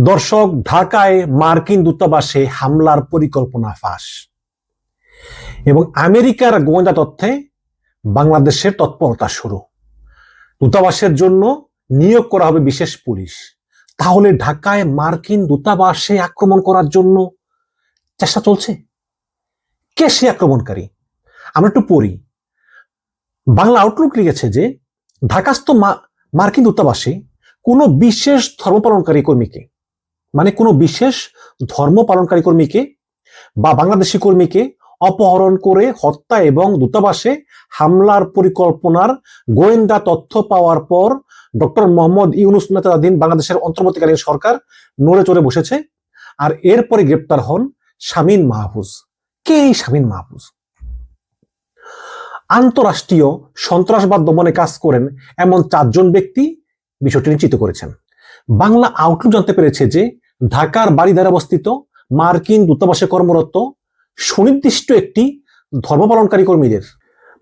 দর্শক, ঢাকায় মার্কিন দূতাবাসে হামলার পরিকল্পনা ফাঁস। এবং আমেরিকার গোয়েন্দা তথ্যে বাংলাদেশের তৎপরতা শুরু। দূতাবাসের জন্য নিয়োগ করা হবে বিশেষ পুলিশ। তাহলে ঢাকায় মার্কিন দূতাবাসে আক্রমণ করার জন্য চেষ্টা চলছে? কে সে আক্রমণকারী? আমরা একটু পড়ি। বাংলা আউটলুক লিখেছে যে, ঢাকাস্থ মার্কিন দূতাবাসে কোনো বিশেষ ধর্ম পালনকারী কর্মীকে মানে কোনো বিশেষ ধর্ম পালনকারী কর্মীকে বা বাংলাদেশি কর্মীকে অপহরণ করে হত্যা এবং দূতাবাসে হামলার পরিকল্পনার গোয়েন্দা তথ্য পাওয়ার পর ডক্টর মোহাম্মদ ইউনুস নেতাধীন বাংলাদেশের অন্তর্বর্তীকালীন সরকার নড়ে চড়ে বসেছে আর এরপরে গ্রেপ্তার হন শামীন মাহফুজ। কে এই শামীন মাহফুজ? আন্তরাষ্ট্রীয় সন্ত্রাসবাদ দমনে কাজ করেন এমন চারজন ব্যক্তি, বিষয়টি নিশ্চিত করেছেন। বাংলা আউটলুক জানতে পেরেছে যে ঢাকার বাড়িধারে অবস্থিত মার্কিন দূতাবাসে কর্মরত সুনির্দিষ্ট একটি ধর্ম পালনকারী কর্মীদের।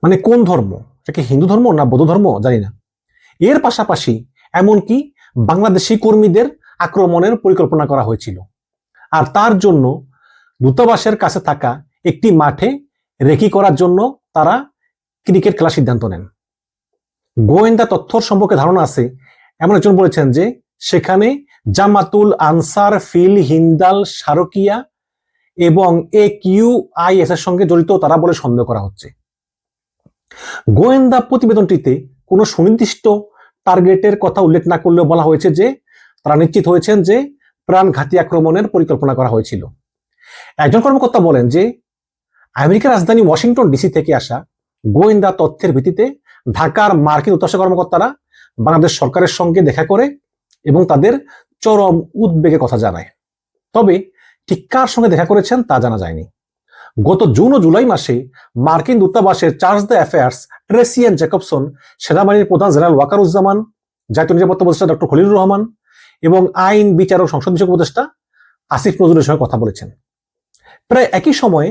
মানে কোন ধর্ম? সেটা হিন্দু ধর্ম না বৌদ্ধ ধর্ম? জানি না। এর পাশাপাশি এমনকি বাংলাদেশি কর্মীদের আক্রমণের পরিকল্পনা করা হয়েছিল। আর তার জন্য দূতাবাসের কাছে থাকা একটি মাঠে রেকি করার জন্য তারা ক্রিকেট খেলার সিদ্ধান্ত নেন। গোয়েন্দা তথ্যর সম্পর্কে ধারণা আছে, এমন একজন বলেছেন যে সেখানে জামাতুল আনসার, ফিল, হিন্দাল সারকিয়া এবং এ কিউ আই এস এর সঙ্গে জড়িত তারা বলে সন্দেহ করা হচ্ছে। গোয়েন্দা প্রতিবেদনটিতে কোনো সুনির্দিষ্ট টার্গেটের কথা উল্লেখ না করলেও বলা হয়েছে যে, তারা নিশ্চিত হয়েছেন যে প্রাণঘাতী আক্রমণের পরিকল্পনা করা হয়েছিল। একজন কর্মকর্তা বলেন যে, আমেরিকার রাজধানী ওয়াশিংটন ডিসি থেকে আসা গোয়েন্দা তথ্যের ভিত্তিতে ঢাকার মার্কিন উত্তাসা কর্মকর্তারা বাংলাদেশ সরকারের সঙ্গে দেখা করে এবং তাদের চরম উদ্বেগের কথা জানায়। তবে ঠিক কার সঙ্গে দেখা করেছেন তা জানা যায়নি। গত জুন ও জুলাই মাসে মার্কিন দূতাবাসের charge d' affaires Tracey Ann Jacobson, সেনাবাহিনীর প্রধান জেনারেল ওয়াকারুজ্জামান, জাতীয় নিরাপত্তা উপদেষ্টা ডক্টর খলিলুর রহমান এবং আইন, বিচার ও সংসদ বিষয়ক উপদেষ্টা আসিফ নজরুলের সঙ্গে কথা বলেছেন। প্রায় একই সময়ে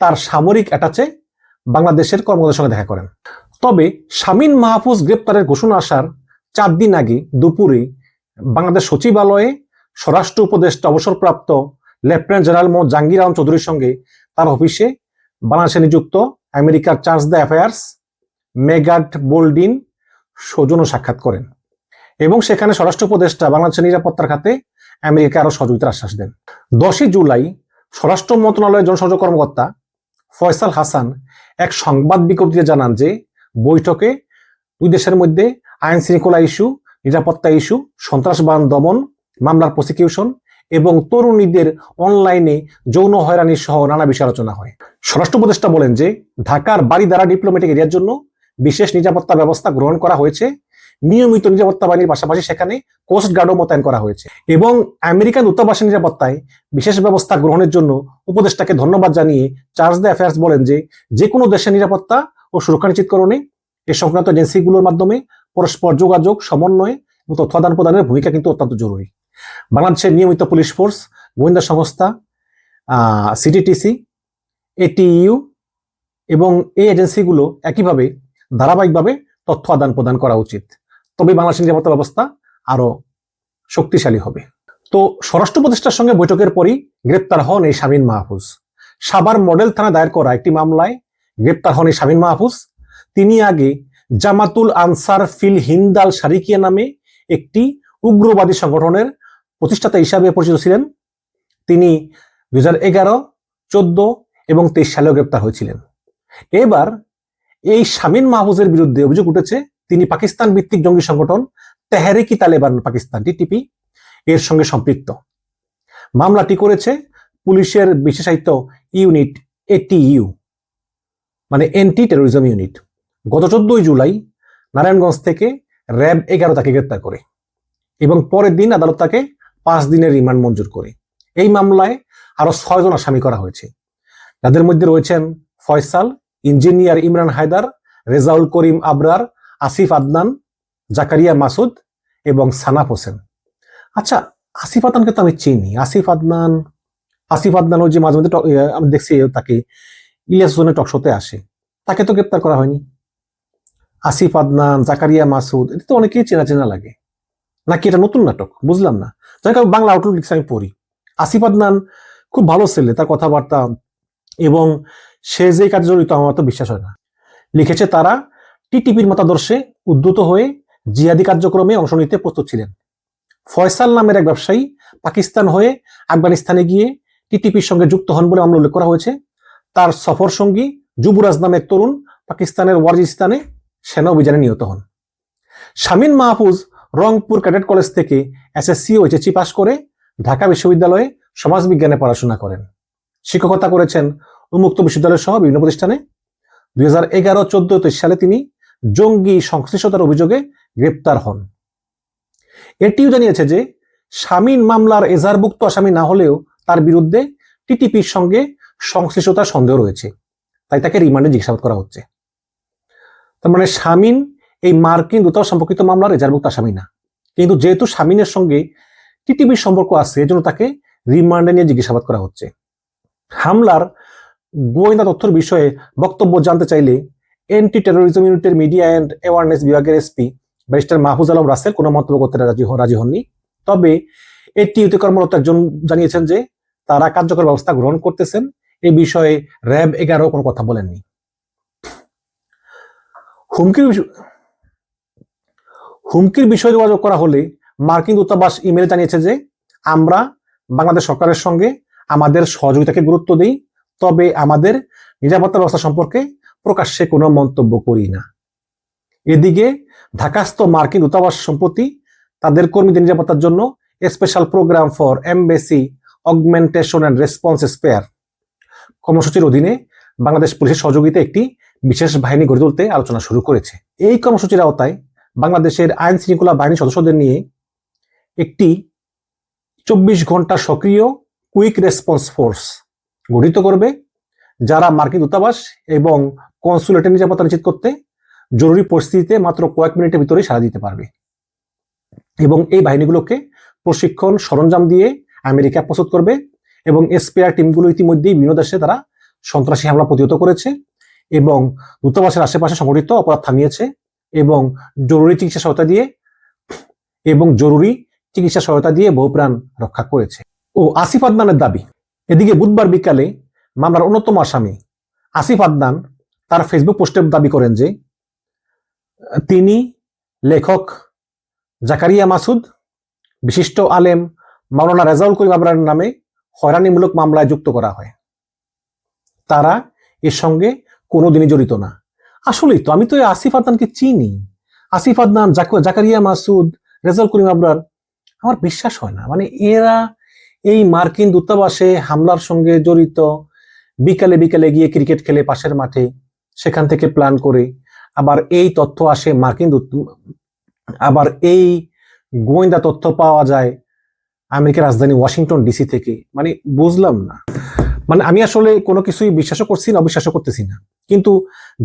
তার সামরিক অ্যাটাচে বাংলাদেশের কর্মকর্তার সঙ্গে দেখা করেন। তবে শামীন মাহফুজ গ্রেপ্তারের ঘোষণা আসার চার দিন আগে দুপুরে বাংলাদেশ সচিবালয়ে স্বরাষ্ট্র উপদেষ্টা অবসরপ্রাপ্ত লেফটেন্যান্ট জেনারেল মোহাম্মদ জাহাঙ্গীর আলম চৌধুরীর সঙ্গে তার অফিসে বাংলাদেশে নিযুক্ত আমেরিকার charge d' affaires Megan Bouldin সৌজন্য সাক্ষাৎ করেন এবং সেখানে স্বরাষ্ট্র উপদেষ্টা বাংলাদেশের নিরাপত্তার খাতে আমেরিকা আরও সহযোগিতার আশ্বাস দেন। দশই জুলাই স্বরাষ্ট্র মন্ত্রণালয়ের জনসংযোগ কর্মকর্তা ফয়সাল হাসান এক সংবাদ বিজ্ঞপ্তিতে জানান যে বৈঠকে দুই দেশের মধ্যে আইন শৃঙ্খলা ইস্যু নিরাপত্তা ইস্যু, সন্ত্রাসবাদ দমন, মামলার প্রসিকিউশন এবং তরুণীদের অনলাইনে যৌন হয়রানি সহ নানা বিষয় আলোচনা হয়। স্বরাষ্ট্র উপদেষ্টা বলেন যে, ঢাকার বাড়ি দ্বারা ডিপ্লোম্যাটিক এরিয়ার জন্য বিশেষ নিরাপত্তা ব্যবস্থা গ্রহণ করা হয়েছে। নিয়মিত নিরাপত্তা বাহিনীর পাশাপাশি সেখানে কোস্ট গার্ডও মোতায়েন করা হয়েছে এবং আমেরিকান দূতাবাসের নিরাপত্তায় বিশেষ ব্যবস্থা গ্রহণের জন্য উপদেষ্টাকে ধন্যবাদ জানিয়ে চার্জ দ্য অ্যাফেয়ার্স বলেন যে যে কোনো দেশের নিরাপত্তা ও সুরক্ষা নিশ্চিতকরণে এ সংক্রান্ত এজেন্সিগুলোর মাধ্যমে পরস্পর যোগাযোগ, সমন্বয় এবং তথ্য আদান প্রদানের ভূমিকা কিন্তু অত্যন্ত জরুরি। বাংলাদেশের নিয়মিত পুলিশ ফোর্স, গোয়েন্দা সংস্থা সিটিটিসি এটিইউ এবং এই এজেন্সিগুলো একইভাবে ধারাবাহিকভাবে তথ্য আদান প্রদান করা উচিত। তবে বাংলাদেশের নিরাপত্তা ব্যবস্থা আরও শক্তিশালী হবে। তো স্বরাষ্ট্র উপদেষ্টার সঙ্গে বৈঠকের পরই গ্রেপ্তার হন এই শামীন মাহফুজ। সাবার মডেল থানা দায়ের করা একটি মামলায় গ্রেপ্তার হন এই শামীন মাহফুজ। তিনি আগে জামাতুল আনসার ফিল হিন্দাল শারিকিয়া নামে একটি উগ্রবাদী সংগঠনের প্রতিষ্ঠাতা হিসাবে পরিচিত ছিলেন। তিনি দুই হাজার এগারো, চোদ্দ এবং তেইশ সালেও গ্রেপ্তার হয়েছিলেন। এবার এই শামীন মাহফুজের বিরুদ্ধে অভিযোগ উঠেছে, তিনি পাকিস্তান ভিত্তিক জঙ্গি সংগঠন তেহরিকি তালেবান পাকিস্তান, টিটিপি, এর সঙ্গে সম্পৃক্ত। মামলাটি করেছে পুলিশের বিশেষায়িত ইউনিট এটিইউ মানে এন্টি টেরোরিজম ইউনিট। গত চোদ্দই জুলাই নারায়ণগঞ্জ থেকে র্যাব এগারো তাকে গ্রেপ্তার করে এবং পরের দিন আদালত তাকে পাঁচ দিনের রিমান্ড মঞ্জুর করে। এই মামলায় আরও ছয়জন আসামি করা হয়েছে। যাদের মধ্যে রয়েছেন ফয়সাল, ইঞ্জিনিয়ার ইমরান হায়দার, রেজাউল করিম আবরার, আসিফ আদনান, জাকারিয়া মাসুদ এবং সানাফ হোসেন। আচ্ছা আসিফ আদনানকে তো আমি চিনি। আসিফ আদনান আসিফ আদনান ওই যে মাঝে মধ্যে আমি দেখছি তাকে ইলিয়াস জোনের টকশোতে আসে। তাকে তো গ্রেপ্তার করা হয়নি। আসিফ আদনান জাকারিয়া মাসুদ এটা তো অনেকেই চেনা চেনা লাগে। নাকি এটা নতুন নাটক? বুঝলাম না। যাই হোক, বাংলা আউটলুক লিখছে আমি পড়ি। আসিফ আদনান খুব ভালো ছেলে তার কথাবার্তা এবং সে যে কাজে জড়িত আমার তো বিশ্বাস হয় না। লিখেছে তারা টিটিপির মতাদর্শে উদ্যত হয়ে জিহাদি কার্যক্রমে অংশ নিতে প্রস্তুত ছিলেন। ফয়সাল নামের এক ব্যবসায়ী পাকিস্তান হয়ে আফগানিস্তানে গিয়ে টিটিপির সঙ্গে যুক্ত হন বলে মামলা উল্লেখ করা হয়েছে। তার সফর সঙ্গী যুবরাজ নামে এক তরুণ পাকিস্তানের ওয়াজিস্তানে সেনা অভিযানে নিহত হন। শামীন মাহফুজ রংপুর ক্যাডেট কলেজ থেকে এসএসসি ও এইচএসসি পাশ করে ঢাকা বিশ্ববিদ্যালয়ে সমাজবিজ্ঞানে পড়াশোনা করেন। শিক্ষকতা করেছেন উন্মুক্ত বিশ্ববিদ্যালয় সহ বিভিন্ন প্রতিষ্ঠানে। দুই হাজার এগারো, চোদ্দ, তেইশ সালে তিনি জঙ্গি সংশ্লিষ্টতার অভিযোগে গ্রেপ্তার হন। এটিও জানিয়েছে যে শামীন মামলার এজারভুক্ত আসামি না হলেও তার বিরুদ্ধে টিটিপির সঙ্গে সংশ্লিষ্টতার সন্দেহ রয়েছে। তাই তাকে রিমান্ডে জিজ্ঞাসাবাদ করা হচ্ছে। তার মানে শামীন এই মার্কিন দূতাবাস সম্পর্কিত মামলার এজাহারভুক্ত আসামি না। কিন্তু যেহেতু শামীনের সঙ্গে টিটিভির সম্পর্ক আছে, এজন্য তাকে রিমান্ডে নিয়ে জিজ্ঞাসাবাদ করা হচ্ছে। হামলার গোয়েন্দা তথ্যের বিষয়ে বক্তব্য জানতে চাইলে এন্টি টেরোরিজম ইউনিটের মিডিয়া অ্যান্ড অ্যাওয়ারনেস বিভাগের এসপি ব্যারিস্টার মাহফুজ আলম রাসেল কোনো মন্তব্য করতে রাজি রাজি হননি। তবে এটিইউতে কর্মরত একজন জানিয়েছেন যে তারা কার্যকর ব্যবস্থা গ্রহণ করতেছেন। এই বিষয়ে র্যাব এগারো কোনো কথা বলেননি। হুমকির হুমকির বিষয়ে যোগাযোগ করা হলে মার্কিন দূতাবাস ইমেল জানিয়েছে যে আমরা বাংলাদেশ সরকারের সঙ্গে আমাদের সহযোগিতাকে গুরুত্ব দিই, তবে আমাদের নিরাপত্তা ব্যবস্থা সম্পর্কে প্রকাশ্যে কোনো মন্তব্য করি না। এদিকে ঢাকাস্থ মার্কিন দূতাবাস সম্প্রতি তাদের কর্মীদের নিরাপত্তার জন্য special programme for embassy augmentation and response SPEAR কর্মসূচির অধীনে বাংলাদেশ পুলিশের সহযোগিতা একটি বিশেষ বাহিনী গড়ে তুলতে আলোচনা শুরু করেছে। এই কর্মসূচির আওতায় বাংলাদেশের আইন শৃঙ্খলা বাহিনীর সদস্যদের নিয়ে একটি চব্বিশ ঘণ্টা সক্রিয় কুইক রেসপন্স ফোর্স গঠিত করবে, যারা মার্কিন দূতাবাস এবং কনসুলেটের নিরাপত্তা নিশ্চিত করতে জরুরি পরিস্থিতিতে মাত্র কয়েক মিনিটের ভিতরে সাড়া দিতে পারবে। এবং এই বাহিনীগুলোকে প্রশিক্ষণ সরঞ্জাম দিয়ে আমেরিকা প্রস্তুত করবে এবং স্পেয়ার টিমগুলো ইতিমধ্যেই বিভিন্ন দেশে তারা সন্ত্রাসী হামলা প্রতিহত করেছে। এবং দূতাবাসের আশেপাশে সংঘটিত অপরাধ থামিয়েছে এবং জরুরি চিকিৎসা সহায়তা দিয়ে এবং জরুরি চিকিৎসা সহায়তা দিয়ে বহু প্রাণ রক্ষা করেছে। ও আসিফ আদনানের দাবি, এদিকে বুধবার বিকালে মামলার অন্যতম আসামি আসিফ আদনান তার ফেসবুক পোস্টে দাবি করেন যে, তিনি লেখক জাকারিয়া মাসুদ, বিশিষ্ট আলেম মাওলানা রেজাউল করিম আবরার নামে হয়রানিমূলক মামলায় যুক্ত করা হয়। তারা এর সঙ্গে কোনোদিনই জড়িত না। আসলেই তো, আমি তো আসিফ আদনানকে চিনি। আসিফ আদনান, জাক- জাকারিয়া মাসুদ রেজাল করিম আবরার, আমার বিশ্বাস হয় না। মানে এরা এই মার্কিন দূতাবাসে হামলার সঙ্গে জড়িত, বিকালে বিকালে গিয়ে ক্রিকেট খেলে পাশের মাঠে, সেখান থেকে প্ল্যান করে, আবার এই তথ্য আসে মার্কিন আবার এই গোয়েন্দা তথ্য পাওয়া যায় আমেরিকার রাজধানী ওয়াশিংটন ডিসি থেকে। মানে বুঝলাম না। মানে আমি আসলে কোনো কিছুই বিশ্বাসও করছি না, অবিশ্বাসও করতেছি না। কিন্তু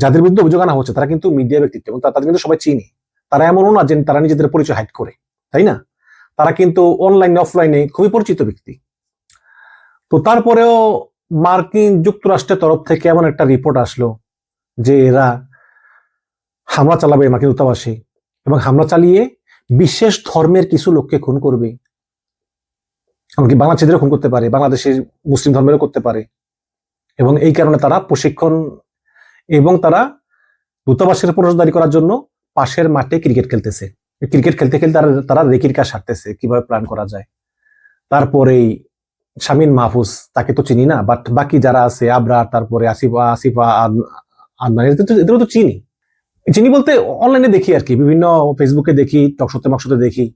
যাদের বিরুদ্ধে অভিযোগ আনা হচ্ছে, তারা কিন্তু মিডিয়া ব্যক্তিত্ব এবং তাদের কিন্তু সবাই চিনি। তারা এমনও না যে তারা নিজেদের পরিচয় হাইড করে, তাই না? তারা কিন্তু অনলাইনে অফলাইনে খুবই পরিচিত ব্যক্তি। তো তারপরেও মার্কিন যুক্তরাষ্ট্রের তরফ থেকে এমন একটা রিপোর্ট আসলো যে এরা হামলা চালাবে মার্কিন দূতাবাসে এবং হামলা চালিয়ে বিশেষ ধর্মের কিছু লোককে খুন করবে। এমনকি বাংলাদেশিদেরও খুন করতে পারে, বাংলাদেশের মুসলিম ধর্মেরও করতে পারে। এবং এই কারণে তারা প্রশিক্ষণ এবং তারা দূতাবাসের প্রবেশদারি করার জন্য পাশের মাঠে ক্রিকেট খেলতেছে। ক্রিকেট খেলতে খেলতে তারা তারা রেকির কাজ সারতেছে, কীভাবে প্ল্যান করা যায়। তারপরেই শামীন মাহফুজ, তাকে তো চিনি না বাট বাকি যারা আছে, আবরার, তারপরে আসিফা আসিফা আদ- আদনান, এদের তো- এদেরও তো চিনি। চিনি বলতে অনলাইনে দেখি আর কি, বিভিন্ন ফেসবুকে দেখি, টকশোতে, মকশোতে দেখি।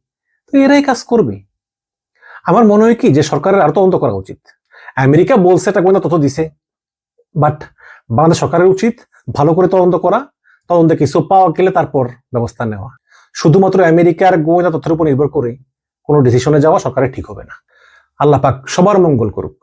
তো এরাই কাজ করবে। আমার মনে হয় কি যে সরকারের আরও তদন্ত করা উচিত। আমেরিকা বলছে এটা গোয়েন্দা তথ্য দিছে বাট বাংলাদেশ সরকারের উচিত ভালো করে তদন্ত করা, তদন্তে কিছু পাওয়া গেলে তারপর ব্যবস্থা নেওয়া। শুধুমাত্র আমেরিকার গোয়েন্দা তথ্যের উপর নির্ভর করে কোনো ডিসিশনে যাওয়া সরকারের ঠিক হবে না। আল্লাহ পাক সবার মঙ্গল করুক।